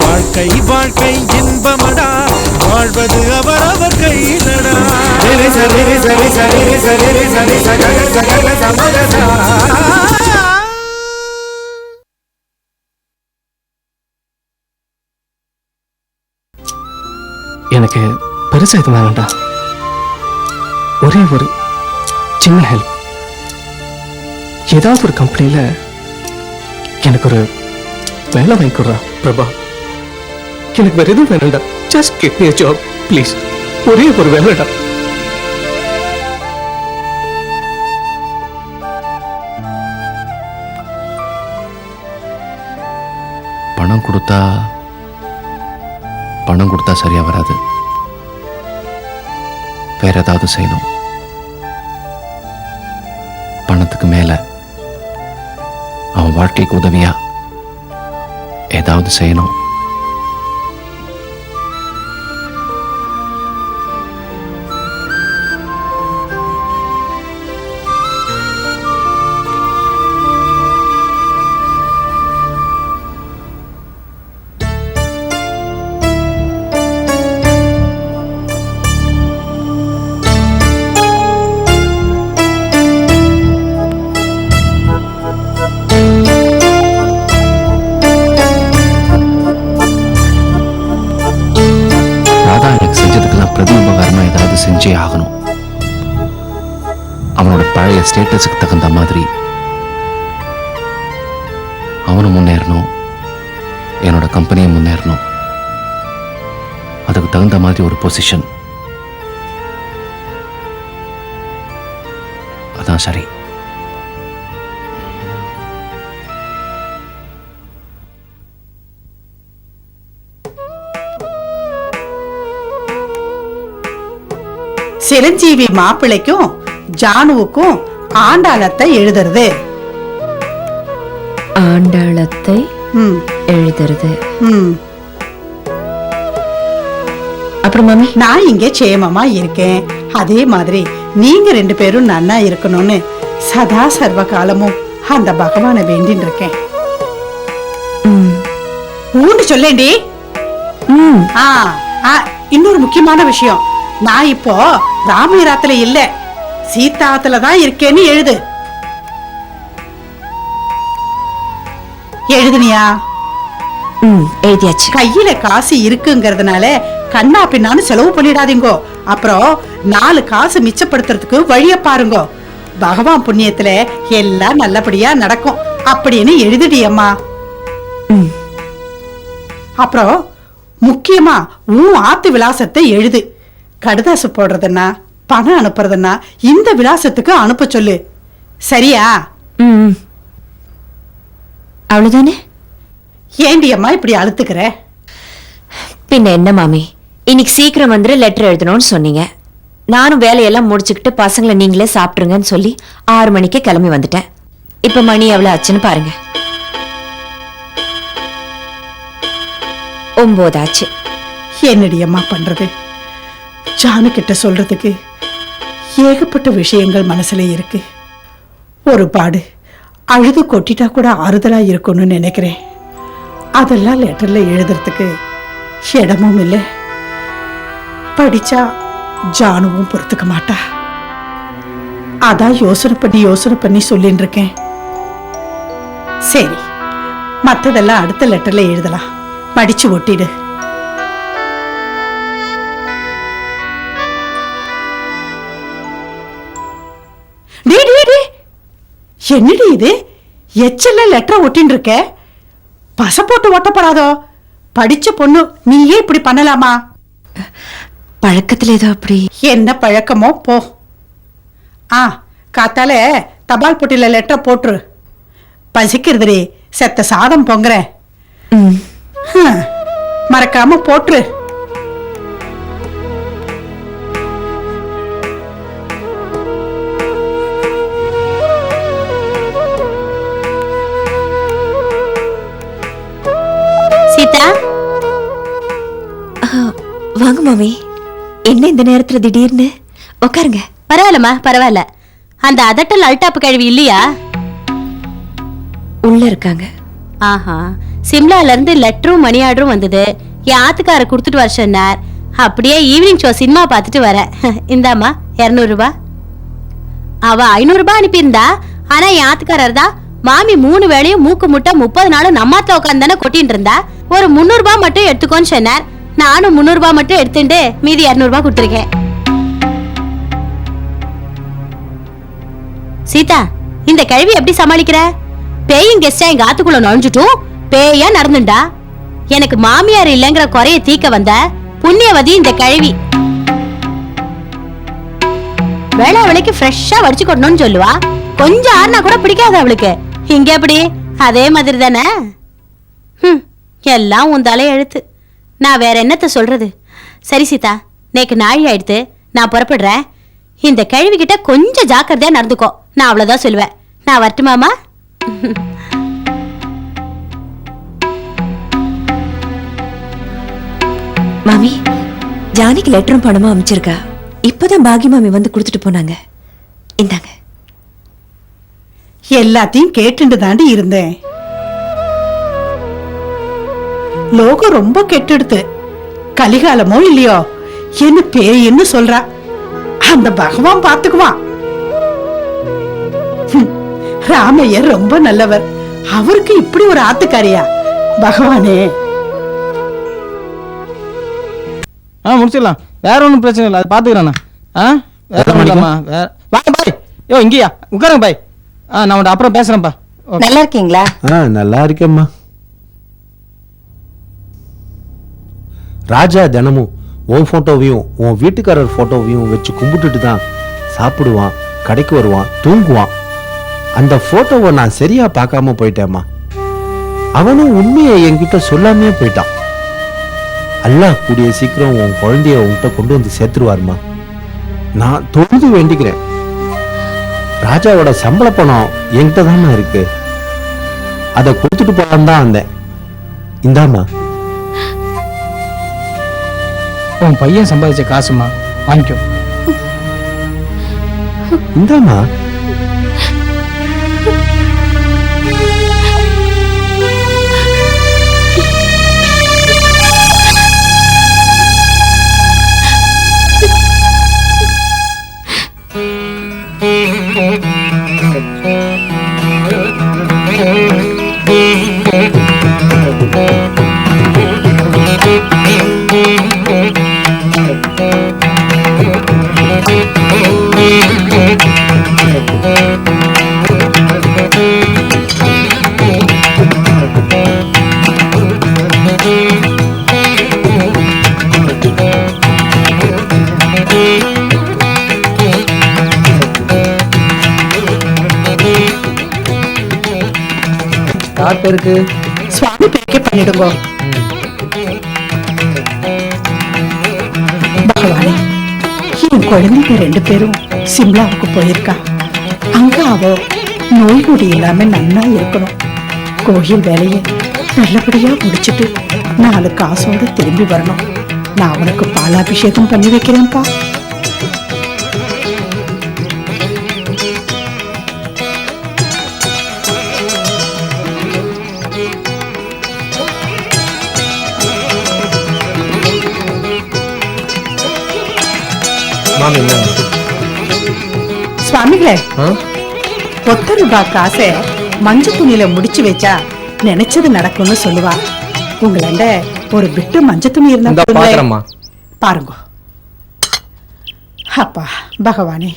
வாழ்க்கை வாழ்க்கை இன்பமடா. வாழ்வது அவரவர் கையிலடா. சரி சரி சரி சரி சரி சரி சகல சகல சமகசா எனக்கு பெருசாக எதுவும் வேண்டாம் ஒரே ஒரு சின்ன ஹெல்ப் ஏதாவது ஒரு கம்பெனியில் எனக்கு ஒரு வேலை வாங்கி கொடுறா பிரபா. எனக்கு வேற எதுவும் வேணாம்டா. Just get me job please ஒரே ஒரு வேலைடா. பணம் கொடுத்தா பணம் கொடுத்தா சரியா வராது. வேற ஏதாவது செய்யணும். வாழ்க்கைக்கு உதவியா? ஏதாவது செய்யணும். ஸ்டேட்டஸுக்கு தகுந்த மாதிரி அவனும் முன்னேறணும். என்னோட கம்பெனியும் முன்னேறணும். அதுக்கு தகுந்த மாதிரி ஒரு பொசிஷன் அதான் சரி. சிரஞ்சீவி மாப்பிள்ளைக்கும் ஜானுவுக்கும் ஆண்டாளத்தை எழுதுறது. ஆண்டாளத்தை எழுதுறது. அப்புறம் மாமி? நான் இங்க சேமமா இருக்கேன். அதே மாதிரி நீங்க ரெண்டு பேரும் நன்னா இருக்கணும்னு சதா சர்வ காலமும் அந்த பகவானை வேண்டின்னு இருக்கேன். ஊன்னு சொல்லேண்டி இன்னொரு முக்கியமான விஷயம். நான் இப்போ ராமேராத்துல இல்ல. சீதாத்துல தான் இருக்கேன்னு எழுது. எழுதுனியா? ம், எழுதியாச்சு. கையில காசு இருக்குங்கிறதுனால கண்ணா பின்னான்னு செலவு பண்ணிடாதீங்கோ. அப்புறம் நாலு காசு மிச்சப்படுத்துறதுக்கு வழிய பாருங்கோ. பகவான் புண்ணியத்துல எல்லாம் நல்லபடியா நடக்கும் அப்படின்னு எழுதிடியம்மா ம். அப்புறம் முக்கியமா உன் ஆத்து விலாசத்தை எழுது. கடுதாசு போடுறதுன்னா பணம் அனுப்புறதுன்னா இந்த விலாசத்துக்கு அனுப்ப சொல்லு. சரியா? ம். அவ்வளவுதானே? ஏண்டி அம்மா இப்படி அழுத்துக்கிற? பின்ன என்ன மாமி? இன்னைக்கு சீக்கிரம் வந்துட்டு லெட்டர் எழுதணும்னு சொன்னீங்க. நானும் வேலையெல்லாம் முடிச்சுக்கிட்டு பசங்களை நீங்களே சாப்பிட்டுருங்கன்னு சொல்லி ஆறு மணிக்கு கிளம்பி வந்துட்டேன். இப்ப மணி எவ்வளவு ஆச்சுன்னு பாருங்க. ஒன்பது ஆச்சு என்னடி அம்மா பண்றது? ஜானு கிட்ட சொல்றதுக்கு ஏகப்பட்ட விஷயங்கள் மனசுல இருக்கு. ஒரு பாடு அழுது கொட்டிட்டா கூட ஆறுதலா இருக்கும்னு நினைக்கிறேன். அதெல்லாம் லெட்டர்ல எழுதுறதுக்கு இடமும் இல்லை. படிச்சா ஜானுவும் பொறுத்துக்க மாட்டா. அதான் யோசனை பண்ணி யோசனை பண்ணி சொல்லின்னு இருக்கேன். சரி மத்ததெல்லாம் அடுத்த லெட்டர்ல எழுதலாம். படிச்சு ஒட்டிடு. என்னடி இது? எச்சல்ல லெட்டர் ஒட்டின்னு இருக்க போட்டு ஒட்டப்படாதோ? படிச்ச பொண்ணு நீயே இப்படி பண்ணலாமா? பழக்கத்துல ஏதோ அப்படி. என்ன பழக்கமோ போ. ஆ காத்தால தபால் பொட்டில லெட்டர் போட்டுரு. பசிக்கிறதுடி செத்த சாதம் பொங்குறேன். மறக்காம போட்டுரு. மாமி என்ன இந்த நேரத்துல திடீர்னு? உட்காருங்க பரவாயில்லம்மா பரவாயில்ல. அந்த அதட்டல் அல்டாப்பு கழுவி இல்லையா? உள்ள இருக்காங்க. ஆஹா சிம்லால இருந்து லெட்டரும் மணி ஆர்டரும் வந்தது. என் ஆத்துக்கார கொடுத்துட்டு வர சொன்னார். அப்படியே ஈவினிங் ஷோ சினிமா பார்த்துட்டு வரேன் இந்தாம்மா இருநூறு ரூபாய் அவ ஐநூறு ரூபாய் அனுப்பியிருந்தா ஆனா என் ஆத்துக்காரர் தான் மாமி மூணு வேளையும் மூக்கு முட்டை முப்பது நாளும் நம்மாத்துல உட்காந்து தானே கொட்டின்னு இருந்தா ஒரு முந்நூறு ரூபாய் மட்டும் எடுத்துக்கோன்னு சொன்னார். நானும் முந்நூறுபா மட்டும் எடுத்துட்டு மீதி இரநூறுபா கொடுத்துருக்கேன். சீதா இந்த கழுவி எப்படி சமாளிக்கிற? பேயும் கெஸ்டா எங்க ஆத்துக்குள்ள நுழைஞ்சிட்டும் பேயா நடந்துண்டா? எனக்கு மாமியார் இல்லைங்கிற குறைய தீக்க வந்த புண்ணியவதி இந்த கழுவி. வேளா அவளுக்கு ஃப்ரெஷ்ஷா வடிச்சு கொட்டணும்னு சொல்லுவா. கொஞ்சம் ஆறுனா கூட பிடிக்காது அவளுக்கு. இங்க எப்படி? அதே மாதிரி தானே? எல்லாம் உன் தலை எழுத்து நான் வேற என்னத்த சொல்றது? சரி சீதா நேக்கு நாழி ஆயிடுத்து நான் புறப்படுறேன். இந்த கேள்வி கிட்ட கொஞ்சம் ஜாக்கிரதையா நடந்துக்கோ. நான் அவ்வளவுதான் சொல்லுவேன். நான் வரட்டுமாமா மாமி. ஜானிக்கு லெட்டரும் பணமும் அமைச்சிருக்கா? இப்பதான் பாகி மாமி வந்து கொடுத்துட்டு போனாங்க. இந்தாங்க. எல்லாத்தையும் கேட்டுட்டு தாண்டி இருந்தேன். லோகம் ரொம்ப கெட்டெடுத்து. கலிகாலமோ இல்லையோ? என்ன பேயின்னு சொல்றா? அந்த பகவான் பாத்துக்குவான் ராமையர் ரொம்ப நல்லவர். அவருக்கு இப்படி ஒரு ஆத்துக்காரியா? பகவானே. ஆ முடிச்சிடலாம். வேற ஒன்றும் பிரச்சனை இல்லை. அது பார்த்துக்கிறேண்ணா ஆ? வேற வேற வாங்க பாய். யோ இங்கேயா. உட்காருங்க பாய். ஆ நான் உன்ட்ட அப்புறம் பேசுகிறேன்ப்பா நல்லா இருக்கீங்களா? ஆ நல்லா இருக்கேம்மா. ராஜா தினமும் உன் ஃபோட்டோவையும் உன் வீட்டுக்காரர் ஃபோட்டோவையும் வச்சு கும்பிட்டுட்டு தான் சாப்பிடுவான் கடைக்கு வருவான் தூங்குவான். அந்த ஃபோட்டோவை நான் சரியா பார்க்காம போயிட்டேம்மா. அவனும் உண்மையை என்கிட்ட சொல்லாமே போயிட்டான். அல்லாஹ் கூடிய சீக்கிரம் உன் குழந்தைய உன்கிட்ட கொண்டு வந்து சேர்த்துருவாருமா நான் தொழுது வேண்டிக்கிறேன். ராஜாவோட சம்பள பணம் என்கிட்ட தானே இருக்கு. அதை கொடுத்துட்டு போலான்னு தான் வந்தேன். இந்தாம்மா. உன் பையன் சம்பாதிச்ச காசுமா? வாங்கிக்கோ. இந்தாமா காட்டு இருக்கு. சுவாமி பேக்கே பண்ணிடுங்க பகவானே என் குழந்தைங்க ரெண்டு பேரும் சிம்லாவுக்கு போயிருக்கா. அங்க அவ நோய் நொடி இல்லாம நன்னா இருக்கணும். கோயில் வேலையை நல்லபடியா முடிச்சிட்டு நாலு காசோட திரும்பி வரணும். நான் அவனுக்கு பாலாபிஷேகம் பண்ணி வைக்கிறேன்ப்பா. சுவாமிகளே ஒத்த ரூபாய் காசை மஞ்சள் துணியில முடிச்சு வச்சா நினைச்சது நடக்கும்னு சொல்லுவா. உங்களாண்ட ஒரு பிட்டு மஞ்சள் துணி இருந்தா பாருங்க. அப்பா பகவானே.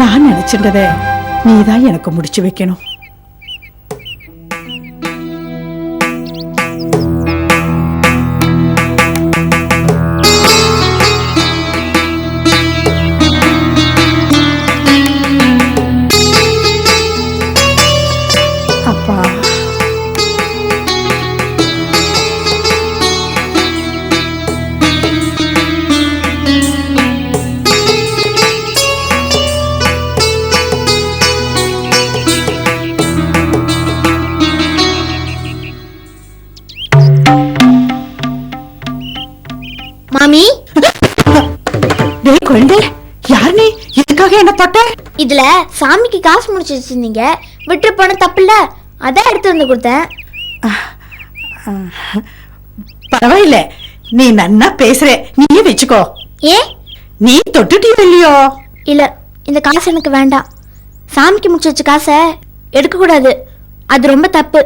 நான் நினைச்சிருந்தத நீதான் எனக்கு முடிச்சு வைக்கணும். இதுல சாமிக்கு காசு முடிச்சு வச்சிருந்தீங்க. விட்டு போன தப்பு இல்ல அதான் எடுத்து வந்து கொடுத்தேன். பரவாயில்ல. நீ நன்னா பேசுற. நீயே வச்சுக்கோ. ஏன் நீ தொட்டுட்டியோ இல்லையோ? இல்ல இந்த காசு எனக்கு வேண்டாம். சாமிக்கு முடிச்சு வச்ச காசை எடுக்க கூடாது அது ரொம்ப தப்பு.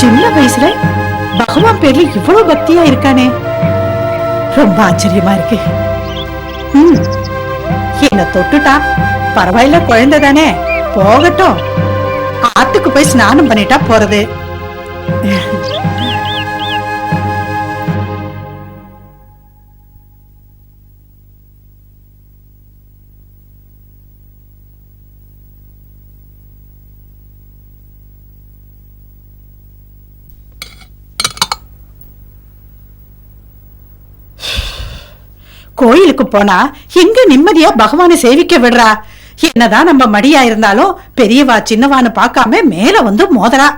சின்ன வயசுல பகவான் பேர்ல இவ்வளவு பக்தியா இருக்கானே. ரொம்ப ஆச்சரியமா இருக்கு. என்ன தொட்டுட்டா பரவாயில்ல குழந்தை தானே போகட்டும். ஆத்துக்கு போய் ஸ்நானம் பண்ணிட்டா போறது. கோயிலுக்கு போனா எங்க நிம்மதியா பகவானை சேவிக்க விடுறா? என்னதான் நம்ம மடியா இருந்தாலும் பெரியவா சின்னவான்னு பார்க்காம மேல வந்து மோதரா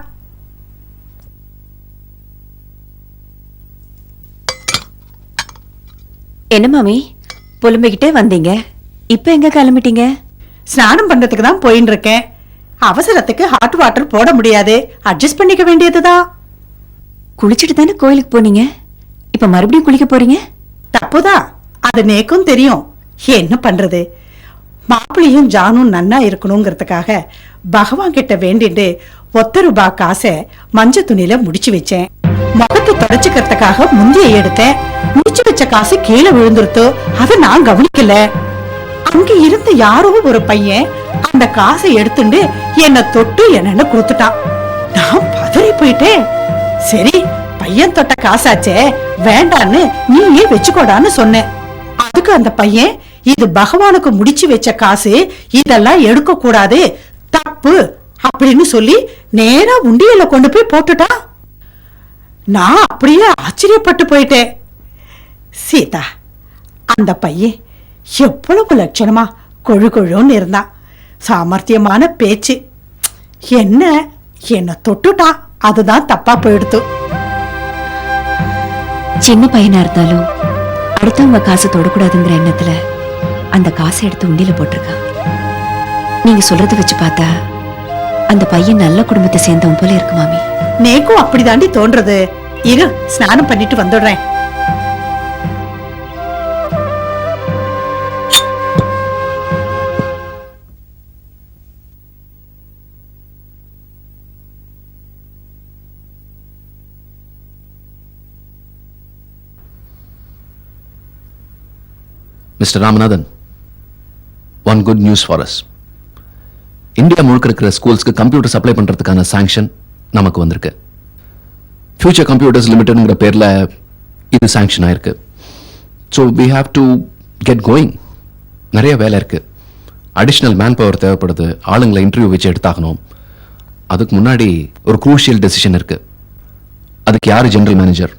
என்ன மாமி? புலம்பிக்கிட்டே வந்தீங்க. இப்ப எங்க கிளம்பிட்டீங்க? ஸ்நானம் பண்றதுக்கு தான் போயின்னு இருக்கேன் அவசரத்துக்கு ஹாட் வாட்டர் போட முடியாது. அட்ஜஸ்ட் பண்ணிக்க வேண்டியதுதான். குளிச்சுட்டு தானே கோயிலுக்கு போனீங்க? இப்ப மறுபடியும் குளிக்க போறீங்க? தப்புதான். அது நேக்கும் தெரியும். என்ன பண்றது? மாப்பிள்ளையும் ஜானும் நன்னா இருக்கணுங்கிறதுக்காக பகவான் கிட்ட வேண்டிட்டு ஒத்த ரூபா காசை மஞ்ச துணியில முடிச்சு வச்சேன். முகத்தை தொடச்சுக்கிறதுக்காக முந்திய எடுத்தேன். முடிச்சு வச்ச காசு கீழே விழுந்துருத்தோ அதை நான் கவனிக்கல. அங்க இருந்த யாரோ ஒரு பையன் அந்த காசை எடுத்துண்டு என்ன தொட்டு என்னன்னு கொடுத்துட்டான். நான் பதறி போயிட்டேன். சரி பையன் தொட்ட காசாச்சே வேண்டான்னு நீயே வச்சுக்கோடான்னு சொன்னேன். அதுக்கு அந்த பையன் இது பகவானுக்கு முடிச்சு வச்ச காசு இதெல்லாம் எடுக்க கூடாது தப்பு அப்படின்னு சொல்லி நேரா உண்டியல்ல கொண்டு போய் போட்டுட்டான். நான் அப்படியே ஆச்சரியப்பட்டு போயிட்டேன். சீதா அந்த பையன் எவ்வளவு லட்சணமா கொழு கொழுன்னு இருந்தான். சாமர்த்தியமான பேச்சு. என்ன என்ன தொட்டுட்டான். அதுதான் தப்பா போயிடுத்து. சின்ன பையனா இருந்தாலும் அடுத்தவங்க காசு தொடக்கூடாதுங்கிற எண்ணத்துல அந்த காசை எடுத்து உண்டியில போட்டிருக்கான் நீங்க சொல்றத வச்சு பார்த்தா அந்த பையன் நல்ல குடும்பத்தை சேர்ந்தவன் போல இருக்கு மாமி. நேக்கும் அப்படிதாண்டி தோன்றது. இரு ஸ்நானம் பண்ணிட்டு வந்துடுறேன். Mister Ramanathan one good news for us India முழுக்க இருக்கிற ஸ்கூல்ஸ்க்கு கம்ப்யூட்டர் சப்ளை பண்றதுக்கான சாங்ஷன் நமக்கு வந்திருக்கு. ஃபியூச்சர் கம்ப்யூட்டர்ஸ் லிமிட்டடுங்கிற பேர்ல இது சாங்ஷன் ஆயிருக்கு. So we have to get going நிறைய வேலை இருக்கு. அடிஷ்னல் மேன் பவர் தேவைப்படுது. ஆளுங்களை இன்டர்வியூ வச்சு எடுத்தாகணும். அதுக்கு முன்னாடி ஒரு குரூஷியல் டெசிஷன் இருக்கு. அதுக்கு யார் ஜென்ரல் மேனேஜர்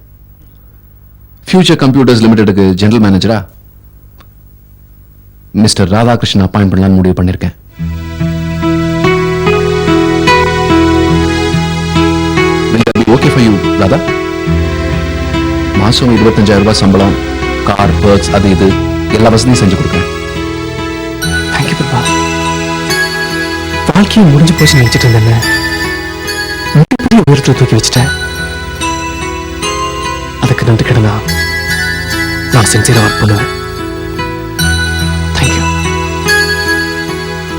ஃபியூச்சர் கம்ப்யூட்டர்ஸ் லிமிடெடுக்கு ஜென்ரல் மேனேஜரா மிஸ்டர் ராதாகிருஷ்ணன் அப்பாயிண்ட் பண்ணலாம்னு முடிவு பண்ணிருக்கேன் ஓகே ஃபார் யூ ராதா? மாசம் இருபத்தஞ்சாயிரம் ரூபாய் சம்பளம் கார் பர்ஸ் அது இது எல்லா வசதியும் செஞ்சு கொடுக்குறேன். தேங்க்யூ பிரபா வாழ்க்கையும் முடிஞ்சு போச்சு நினைச்சிட்டு இருந்தேன் மிகப்பெரிய உயரத்தில் தூக்கி வச்சுட்டேன். அதுக்கு நன்றி கடனா? நான் சின்சியராக ஒர்க் பண்ணுவேன்.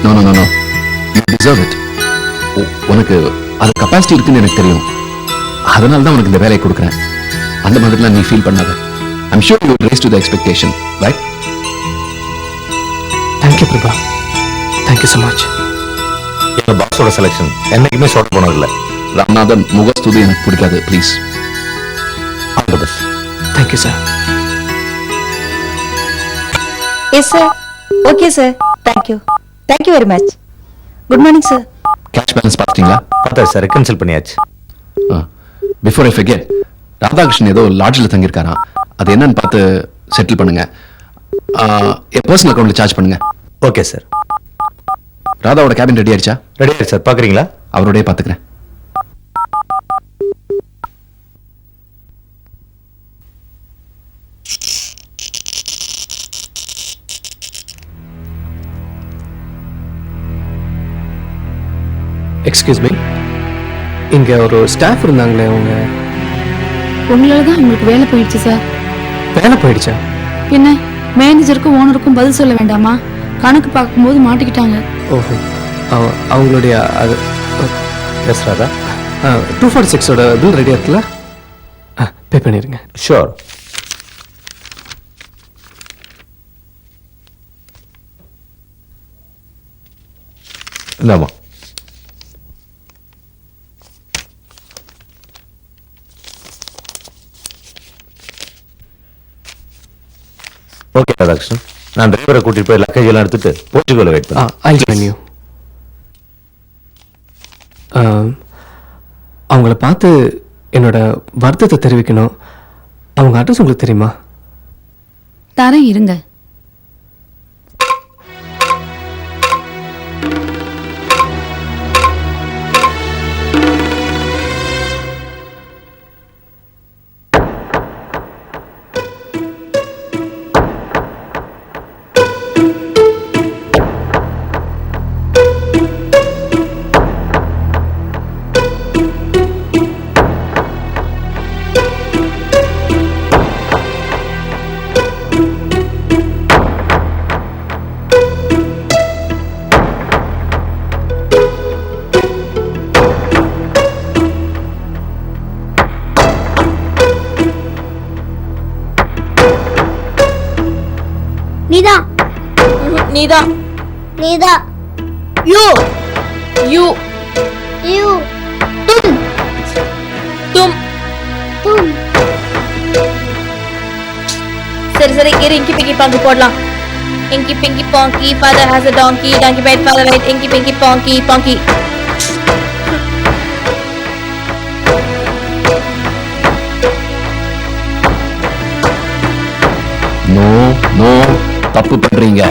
No no no no you deserve it உனக்கு அது கெப்பாசிட்டி இருக்குன்னு எனக்கு தெரியும். அதனால தான் உனக்கு இந்த வேலையை கொடுக்குறேன். அந்த மாதிரிலாம் நீ ஃபீல் பண்ணாத. I'm sure you race to the expectation right thank you Prabha thank you so much எங்க பாஸோட செலெக்ஷன் என்னைக்குமே ஷார்ட் போனதில்லை. ராமநாதன் முகஸ்துதி எனக்கு பிடிக்காது please all the best thank you sir yes sir okay sir thank you thank you very much good morning sir cash balance பார்த்துட்டீங்களா? பார்த்தா sir ரெக்கன்சில் பண்ணியாச்சு. Before I forget Radhakrishnan ஏதோ லாட்ஜில் தங்கியிருக்காராம். அது என்னன்னு பார்த்து செட்டில் பண்ணுங்க. என் பர்சனல் அக்கௌண்ட்ல சார்ஜ் பண்ணுங்க. ஓகே சார் ராதாவோட கேபின் ரெடி ஆயிடுச்சா? ரெடி ஆயிடுச்சு சார் பார்க்குறீங்களா? அவரோடய பார்த்துக்கிறேன். எக்ஸ்கியூஸ் மீ இங்க ஒரு ஸ்டாஃப் இருந்தாங்களே அவங்க. உங்களால தான் உங்களுக்கு வேலை போயிடுச்சு சார் வேலை போயிடுச்சா? பின்ன மேனேஜருக்கும் ஓனருக்கும் பதில் சொல்ல வேண்டாமா? கணக்கு பார்க்கும்போது மாட்டிக்கிட்டாங்க. ஓஹோ. அவ- அவங்களுடைய அது எஸ் ராதா டூ ஃபார்ட்டி சிக்ஸோட பில் ரெடியாக இருக்குல்ல? பே பண்ணிடுங்க ஷோர் இந்தாம்மா. ஓகே ராதாகிருஷ்ணன் நான் டிரைவரை கூட்டிட்டு போய் லக்கேஜ் எல்லாம் எடுத்துட்டு போர்ச்சுகோல வெயிட் ஐ ஜாயின் யூ அவங்கள பார்த்து என்னோட வருத்தத்தை தெரிவிக்கணும். அவங்க அட்ரஸ் உங்களுக்கு தெரியுமா? தரேன் இருங்க. நீதான் நீதான் நீதான் யூ. யூ. யூ. தும். தும். தும். சரி சரி இரு இங்கி பிங்கி பாங்கி போடலாம். Inky pinky பாங்கி father has a donkey donkey bite father right. Inky pinky ponky ponky. No no தப்பு பண்றீங்க.